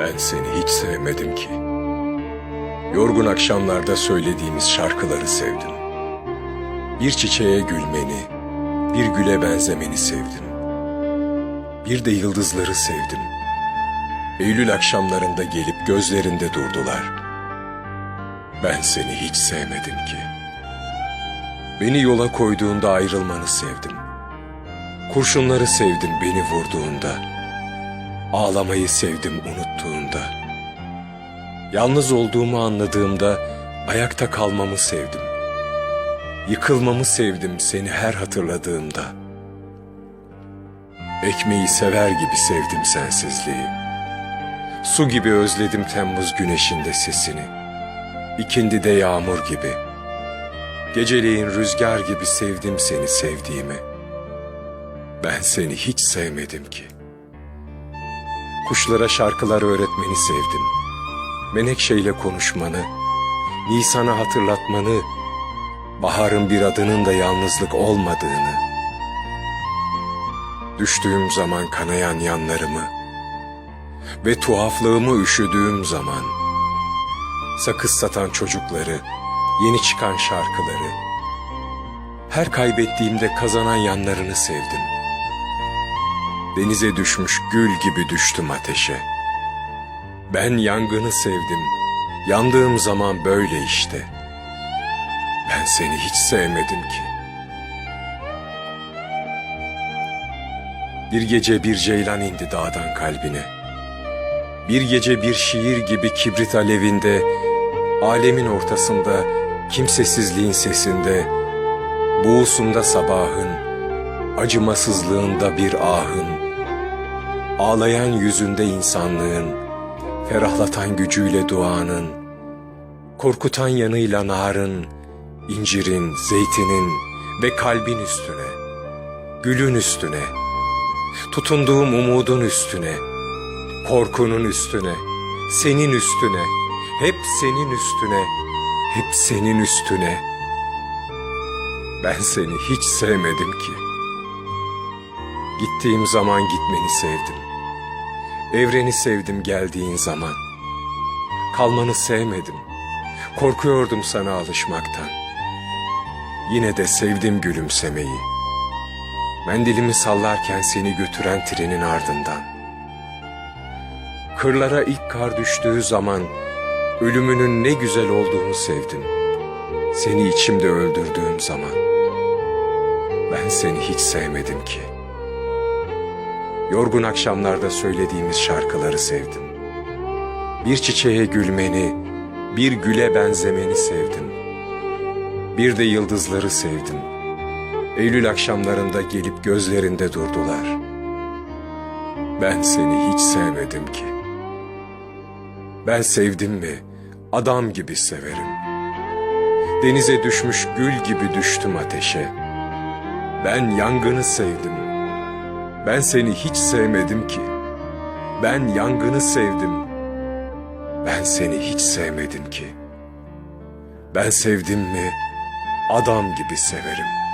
Ben seni hiç sevmedim ki. Yorgun akşamlarda söylediğimiz şarkıları sevdim. Bir çiçeğe gülmeni, bir güle benzemeni sevdim. Bir de yıldızları sevdim. Eylül akşamlarında gelip gözlerinde durdular. Ben seni hiç sevmedim ki. Beni yola koyduğunda ayrılmanı sevdim. Kurşunları sevdim beni vurduğunda. Ağlamayı sevdim unuttuğunda. Yalnız olduğumu anladığımda ayakta kalmamı sevdim. Yıkılmamı sevdim seni her hatırladığımda. Ekmeği sever gibi sevdim sensizliği. Su gibi özledim Temmuz güneşinde sesini. İkindi de yağmur gibi. Geceleyin rüzgar gibi sevdim seni sevdiğimi. Ben seni hiç sevmedim ki. Kuşlara şarkılar öğretmeni sevdim. Menekşeyle konuşmanı, Nisan'ı hatırlatmanı, baharın bir adının da yalnızlık olmadığını. Düştüğüm zaman kanayan yanlarımı ve tuhaflığımı üşüdüğüm zaman sakız satan çocukları, yeni çıkan şarkıları, her kaybettiğimde kazanan yanlarını sevdim. Denize düşmüş gül gibi düştüm ateşe. Ben yangını sevdim. Yandığım zaman böyle işte. Ben seni hiç sevmedim ki. Bir gece bir ceylan indi dağdan kalbine. Bir gece bir şiir gibi kibrit alevinde, alemin ortasında, kimsesizliğin sesinde, buğusunda sabahın, acımasızlığında bir ahın, ağlayan yüzünde insanlığın, ferahlatan gücüyle duanın, korkutan yanıyla narın, incirin, zeytinin ve kalbin üstüne, gülün üstüne, tutunduğum umudun üstüne, korkunun üstüne, senin üstüne, hep senin üstüne, hep senin üstüne. Ben seni hiç sevmedim ki. Gittiğim zaman gitmeni sevdim. Evreni sevdim geldiğin zaman. Kalmanı sevmedim. Korkuyordum sana alışmaktan. Yine de sevdim gülümsemeyi. Mendilimi sallarken seni götüren trenin ardından. Kırlara ilk kar düştüğü zaman ölümünün ne güzel olduğunu sevdim. Seni içimde öldürdüğüm zaman. Ben seni hiç sevmedim ki. Yorgun akşamlarda söylediğimiz şarkıları sevdim. Bir çiçeğe gülmeni, bir güle benzemeni sevdim. Bir de yıldızları sevdim. Eylül akşamlarında gelip gözlerinde durdular. Ben seni hiç sevmedim ki. Ben sevdim mi adam gibi severim. Denize düşmüş gül gibi düştüm ateşe. Ben yangını sevdim. Ben seni hiç sevmedim ki. Ben yangını sevdim. Ben seni hiç sevmedim ki. Ben sevdim mi adam gibi severim.''